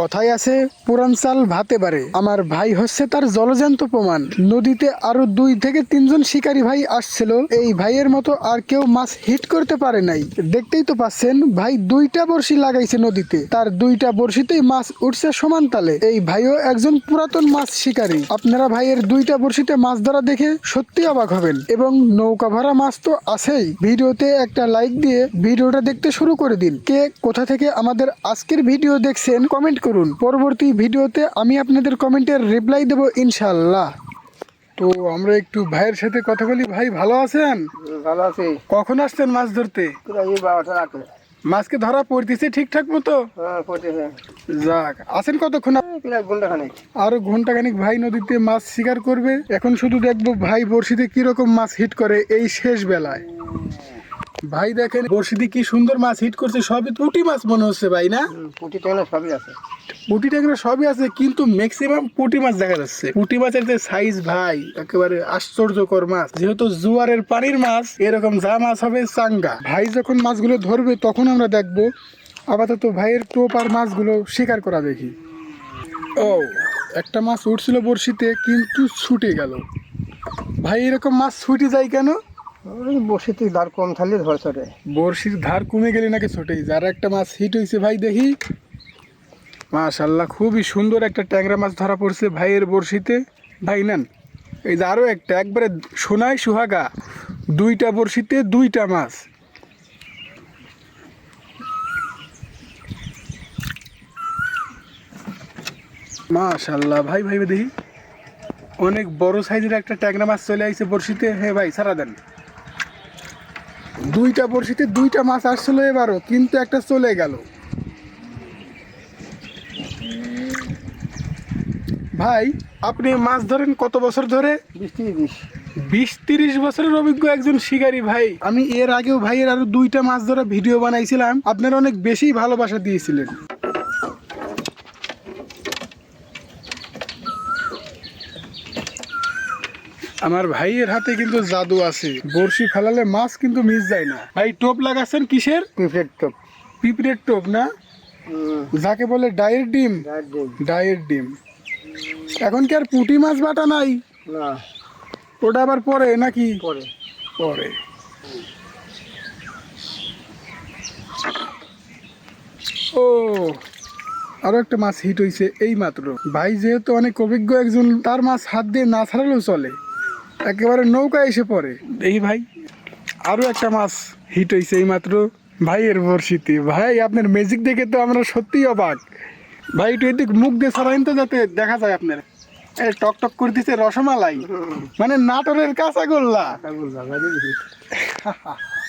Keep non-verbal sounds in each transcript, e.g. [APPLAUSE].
কথায় আছে, পুরান চাল ভাতে পারে। আমার ভাই হচ্ছে তার জলজান্ত প্রমাণ। নদীতে আরও দুই থেকে তিনজন শিকারী ভাই আসছিল। এই ভাইয়ের মতো আর কেউ মাছ হিট করতে পারে নাই। দেখতেই তো পাচ্ছেন, ভাই দুইটা বড়শি লাগাইছে নদীতে। তার দুইটা বড়শিতেই মাছ উঠছে সমান তালে। এই ভাইও একজন পুরাতন মাছ শিকারী। আপনারা ভাইয়ের দুইটা বড়শিতে মাছ ধরা দেখে সত্যি অবাক হবেন। এবং নৌকা ভরা মাছ তো আছেই। ভিডিওতে একটা লাইক দিয়ে ভিডিওটা দেখতে শুরু করে দিন। কে কোথা থেকে আমাদের আজকের ভিডিও দেখছেন, কমেন্ট করুন। পরবর্তী ভিডিওতে আমি আপনাদের কমেন্টের রিপ্লাই দেবো ইনশাল্লাহ। তো আমরা একটু ভাইয়ের সাথে কথা বলি। ভাই ভালো আছেন? ভালো আছি। কখন আসছেন মাছ ধরতে? মাছকে ধরা পড়তেছে ঠিকঠাক মতো? হ্যাঁ যাক আছেন কতক্ষণ? প্রায় ঘণ্টা খানিক আরও ঘন্টাখানিক ভাই নদীতে মাছ শিকার করবে। এখন শুধু দেখব ভাই বড়শিতে কীরকম মাছ হিট করে এই শেষ বেলায়। ভাই দেখেন বড়শিতে কি সুন্দর মাছ হিট করছে সবই পুঁটি মাছ মনে হচ্ছে ভাই না? পুঁটি ট্যাংরা সবই আছে। পুঁটি ট্যাংরা সবই আছে কিন্তু ম্যাক্সিমাম পুঁটি মাছ দেখা যাচ্ছে। পুঁটি মাছের যে সাইজ ভাই একেবারে আশ্চর্যকর মাছ। যেহেতু জুয়ারের পানির মাছ এরকম যা মাছ হবে চাঙ্গা। ভাই যখন মাছগুলো ধরবে তখন আমরা দেখব আপাতত ভাইয়ের টোপ আর মাছগুলো শিকার করা দেখি। ও একটা মাছ উঠছিল বড়শিতে কিন্তু ছুটে গেল। ভাই এরকম মাছ ছুটে যায় কেন? ওই বসে তুই দাঁড় কম থাকলে ধর চটে বড়শির ধার কমে গেলে নাকি ছোটেই। যার একটা মাছ হিট হয়েছে ভাই, দেখি। মাশাল্লাহ, খুবই সুন্দর একটা ট্যাংরা মাছ ধরা পড়ছে ভাইয়ের বড়শিতে। ভাই, নেন। এই যে আরও একটা, একবারে সোনায় সুহাগা। দুইটা বড়শিতে দুইটা মাছ। মাশাল্লাহ, ভাই ভাই, দেখি। অনেক বড় সাইজের একটা ট্যাংরা মাছ চলে আইছে বড়শিতে। হ্যাঁ ভাই, সারা দেন। দুইটা বড়শিতে দুইটা মাছ আসছিল এবারও কিন্তু একটা চলে গেল। ভাই আপনি মাছ ধরেন কত বছর ধরে? বিশ তিরিশ বিশ বিশ তিরিশ বছরের অভিজ্ঞ একজন শিকারী ভাই। আমি এর আগেও ভাইয়ের আরও দুইটা মাছ ধরা ভিডিও বানাইছিলাম। আপনারা অনেক বেশি ভালোবাসা দিয়েছিলেন। আমার ভাইয়ের হাতে কিন্তু জাদু আছে। বড়শি ফেলালে মাছ কিন্তু মিস যায় না। ভাই টোপ লাগাচ্ছেন কিসের? পিঁপড়ের টোপ। পিঁপড়ের টোপ না? যাকে বলে ডায়ের ডিম। ডায়ের ডিম। এখন কি আর পুঁটি মাছ বাটা নাই? না। ওটা আবার পরে নাকি? পরে। পরে। ও আরও একটা মাছ হিট হয়েছে এই মাত্র ভাই যেহেতু অনেক অভিজ্ঞ একজন তার মাছ হাত দিয়ে না ছাড়ালেও চলে। একেবারে নৌকা এসে পড়ে। এই ভাই আরও একটা মাছ হিট হয়েছে এই মাত্র ভাইয়ের বর্ষিতে ভাই আপনার ম্যাজিক দেখে তো আমরা সত্যিই অবাক। ভাই একটু এদিক মুখ দিয়ে সরাইন তো যাতে দেখা যায় আপনার। টক টক দিচ্ছে রসমালাই। মানে নাটোরের কাঁচাগোল্লা [LAUGHS]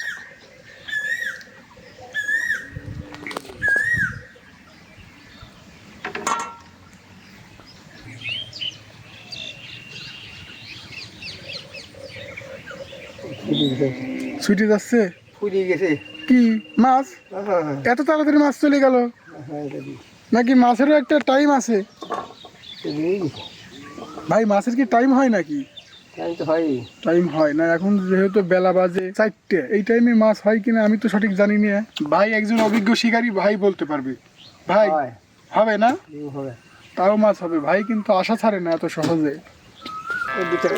ছুটে যাচ্ছে? ফুরিয়ে গেছে। কি মাছ? হ্যাঁ, এত তাড়াতাড়ি মাছ চলে গেল? হ্যাঁ। নাকি মাছেরও একটা টাইম আছে। ভাই মাছের কি টাইম হয় নাকি? হয় টাইম হয় না এখন যেহেতু বেলা বাজে চারটে এই টাইমে মাছ হয় কিনা আমি তো সঠিক জানি না। ভাই একজন অভিজ্ঞ শিকারী ভাই বলতে পারবে। ভাই হবে না? তাও মাছ হবে। ভাই কিন্তু আশা ছাড়ে না এত সহজে। ভিতরে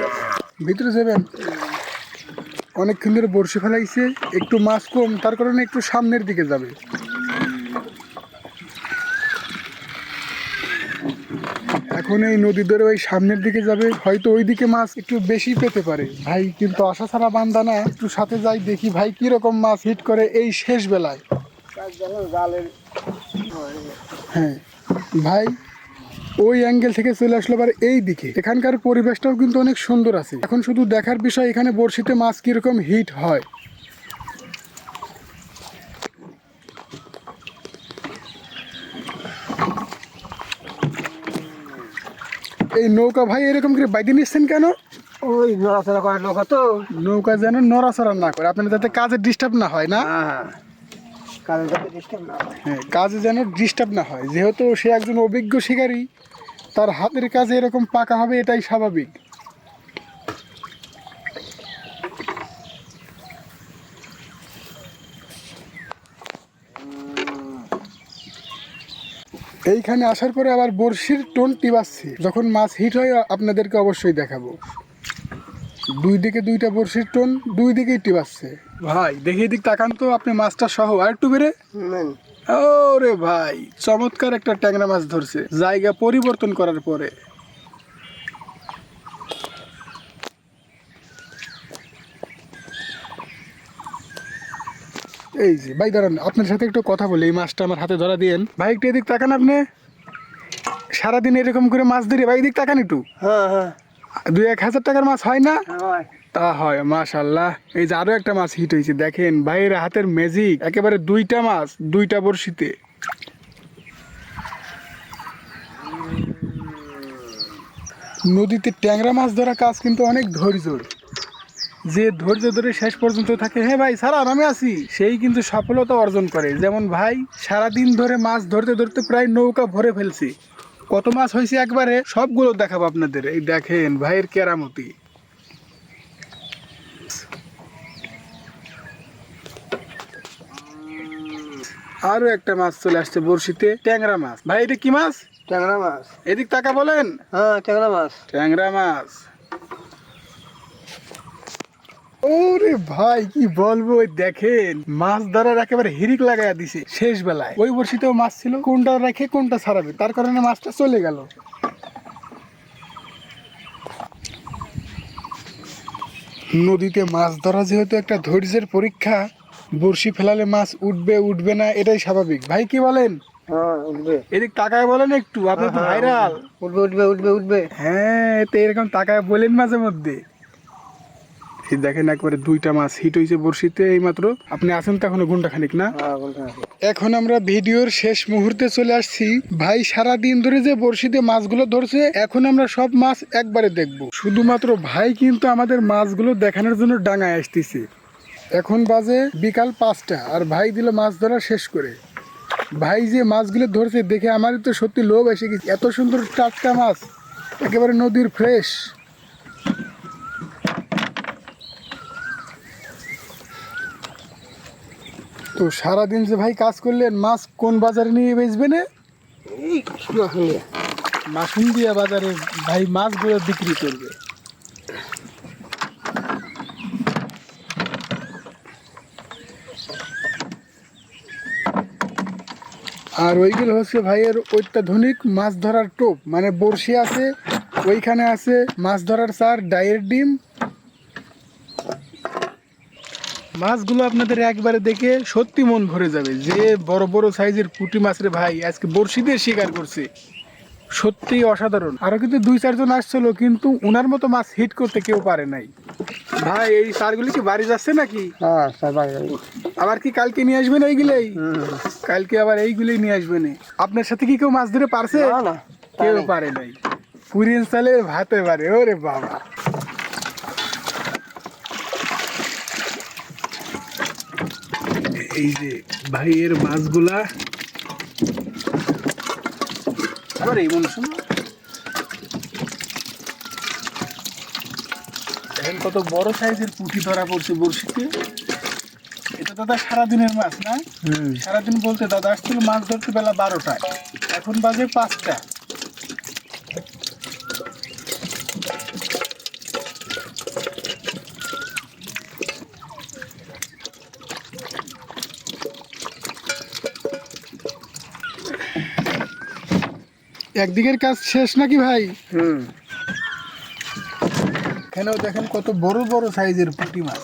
ভিতরে যাবেন? অনেকক্ষণ ধরে বড়শি ফেলাইছে একটু মাছ কম তার কারণে একটু সামনের দিকে যাবে। এখন এই নদী ধরে ওই সামনের দিকে যাবে হয়তো ওই দিকে মাছ একটু বেশি পেতে পারে। ভাই কিন্তু আশা ছাড়া বান্দা না একটু সাথে যাই দেখি ভাই কি রকম মাছ হিট করে এই শেষ বেলায়। হ্যাঁ ভাই ওই অ্যাঙ্গেল থেকে চলে আসলো আবার এই দিকে। এখানকার পরিবেশটাও কিন্তু অনেক সুন্দর আছে। এখন শুধু দেখার বিষয় এখানে বড়শিতে মাছ কীরকম হিট হয়। এই নৌকা ভাই এরকম করে বাইতে নিচ্ছেন কেন? ওই নড়াচড়া করার লোক তো। নৌকা যেন নড়াচড়া না করে। আপনার যাতে কাজে ডিস্টার্ব না হয় না? না হয়। কাজে যেন ডিস্টার্ব না হয়। যেহেতু সে একজন অভিজ্ঞ শিকারী, তার হাতের কাজে এরকম পাকা হবে, এটাই স্বাভাবিক। এইখানে আসার পরে আবার বড়শির টোন টিবাচ্ছি যখন মাছ হিট হয়, আপনাদেরকে অবশ্যই দেখাবো। দুই দিকে দুইটা বড়শির টোন, দুই দিকেই টিবাচ্ছে ভাই দেখি দিক তাকান তো আপনি মাছটা সহ আর একটু বেড়ে ওরে ভাই চমৎকার একটা ট্যাংরা মাছ ধরছে জায়গা পরিবর্তন করার পরে। এই যে ভাই দাঁড়ান আপনার সাথে একটু কথা বলি এই মাছটা আমার হাতে ধরা দিয়েন। ভাই একটু এদিক তাকান আপনি। সারাদিন এরকম করে মাছ ধরে ভাই এদিক তাকান একটু। হ্যাঁ হ্যাঁ। দুই এক হাজার টাকার মাছ হয় না? তা হয় মাশাল্লাহ। এই যে আরও একটা মাছ হিট হয়েছে দেখেন। ভাইয়ের হাতের ম্যাজিক একেবারে দুইটা মাছ দুইটা বড়শিতে। নদীতে ট্যাংরা মাছ ধরা কাজ কিন্তু অনেক ধৈর্যর যে ধৈর্য ধরে শেষ পর্যন্ত থাকে হ্যাঁ ভাই সারা আরামে আছি। সেই কিন্তু সফলতা অর্জন করে। যেমন ভাই সারাদিন ধরে মাছ ধরতে ধরতে প্রায় নৌকা ভরে ফেলছি। কত মাছ হয়েছে একবারে? সবগুলো দেখাবো আপনাদের। এই দেখেন ভাইয়ের কেরামতি। আরও একটা মাছ চলে আসছে বড়শিতে ট্যাংরা মাছ। ভাই এটা কি মাছ? ট্যাংরা মাছ। এদিক টাকা বলেন। হ্যাঁ ট্যাংরা মাছ। ট্যাংরা মাছ। ওরে ভাই কি বলব? দেখেন মাছ ধরার একেবারে হিরিক লাগাইয়া দিছে শেষ বেলায় ওই বর্ষিতেও মাছ ছিল কোনটা রেখে কোনটা ছাড়াবে? তার কারণে মাছটা চলে গেল। নদীতে মাছ ধরা যেহেতু একটা ধৈর্যের পরীক্ষা বড়শি ফেলালে মাছ উঠবে উঠবে না এটাই স্বাভাবিক। ভাই কি বলেন? হ্যাঁ এদিক তাকায় বলেন একটু আপনি তো হ্যাঁ, ভাইরাল। উঠবে উঠবে উঠবে উঠবে। হ্যাঁ তো এরকম তাকায় বলেন মাঝে মধ্যে। দেখেন একবারে দুইটা মাছ হিট হয়েছে বড়শিতে এই মাত্র আপনি আছেন তো এখনও ঘণ্টা খানিক না? হ্যাঁ এখন আমরা ভিডিওর শেষ মুহূর্তে চলে আসছি। ভাই সারা দিন ধরে যে বড়শিতে মাছগুলো ধরছে এখন আমরা সব মাছ একবারে দেখব। শুধুমাত্র ভাই কিন্তু আমাদের মাছগুলো দেখানোর জন্য ডাঙায় আসতেছে। এখন বাজে বিকাল পাঁচটা আর ভাই দিল মাছ ধরা শেষ করে। ভাই যে মাছগুলো ধরছে দেখে আমারই তো সত্যি লোভ এসে গেছে। এত সুন্দর টাটকা মাছ একেবারে নদীর ফ্রেশ তো সারাদিন যে ভাই কাজ করলেন মাছ কোন বাজারে নিয়ে বেচবে না? এই মাসুন্দিয়া বাজারে ভাই মাছগুলো বিক্রি করবে। আর ওইগুলো হচ্ছে ভাইয়ের অত্যাধুনিক মাছ ধরার টোপ মানে বড়শি আছে ওইখানে আছে মাছ ধরার সার ডায়ের ডিম মাছগুলো আপনাদের একবারে দেখে সত্যি মন ভরে যাবে। যে বড় বড় সাইজের পুঁটি মাছ রে ভাই আজকে বড়শি দিয়ে শিকার করছে। সত্যি অসাধারণ। আরও কিন্তু দুই চারজন আসছিল কিন্তু উনার মতো মাছ হিট করতে কেউ পারে নাই। ভাই এই সারগুলি কি বাড়ি যাচ্ছে নাকি? হ্যাঁ আবার কি কালকে নিয়ে আসবেন এইগুলোই? কালকে আবার এইগুলোই নিয়ে আসবেন। আপনার সাথে কি কেউ মাছ ধরে পারছে? কেউ পারে নাই। পুরিন চালের ভাতে পারে ওরে বাবা। এই যে ভাইয়ের মাছগুলা আবার এই শোনো। দেখেন কত বড় সাইজের পুঁটি ধরা পড়ছে বড়শিতে। এটা দাদা সারাদিনের মাছ না? সারাদিন বলতে দাদা আসছিল মাছ ধরতে বেলা বারোটায়। এখন বাজে পাঁচটা। একদিকের কাজ শেষ নাকি ভাই? হুম। এখানেও দেখেন কত বড় বড় সাইজের পুঁটি মাছ।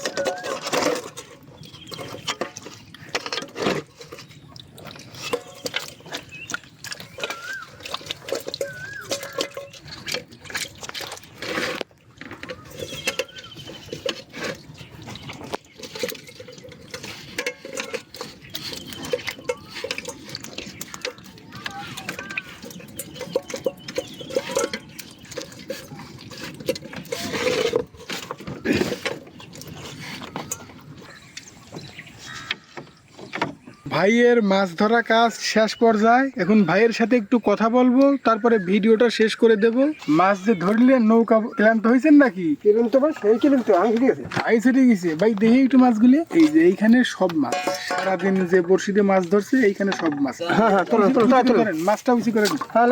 ভাইয়ের মাছ ধরা কাজ শেষ পর্যায়ে এখন ভাইয়ের সাথে একটু কথা বলব তারপরে ভিডিওটা শেষ করে দেব। মাছ যে ধরলে নৌকা ক্লান্ত হয়েছেন নাকি? তো ভাই সেই কিরম আমি ঠিক আছে। আই সেটে গেছে। ভাই দেখি একটু মাছগুলি। এই যে এইখানে সব মাছ। সারাদিন যে বড়শিতে মাছ ধরছে এইখানে সব মাছ। হ্যাঁ হ্যাঁ তোলো তোলো তোলো করেন, মাছটা করেন। হ্যাঁ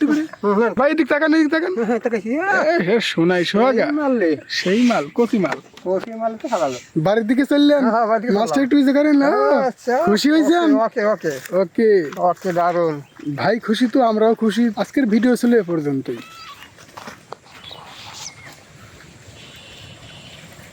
করে। হুম, হুম। ভাই এদিক তাকান এদিক তাকান। হ্যাঁ তাকাইছি এ, হে, সোনাই সোহাগা। মারলে সেই মাল কচি মাল। তো বাড়ির দিকে চললেন? মাছটা একটু করেন না? আচ্ছা। খুশি হয়েছেন? ওকে ওকে ওকে ওকে দারুণ ভাই খুশি তো আমরাও খুশি। আজকের ভিডিও ছিল এ পর্যন্তই।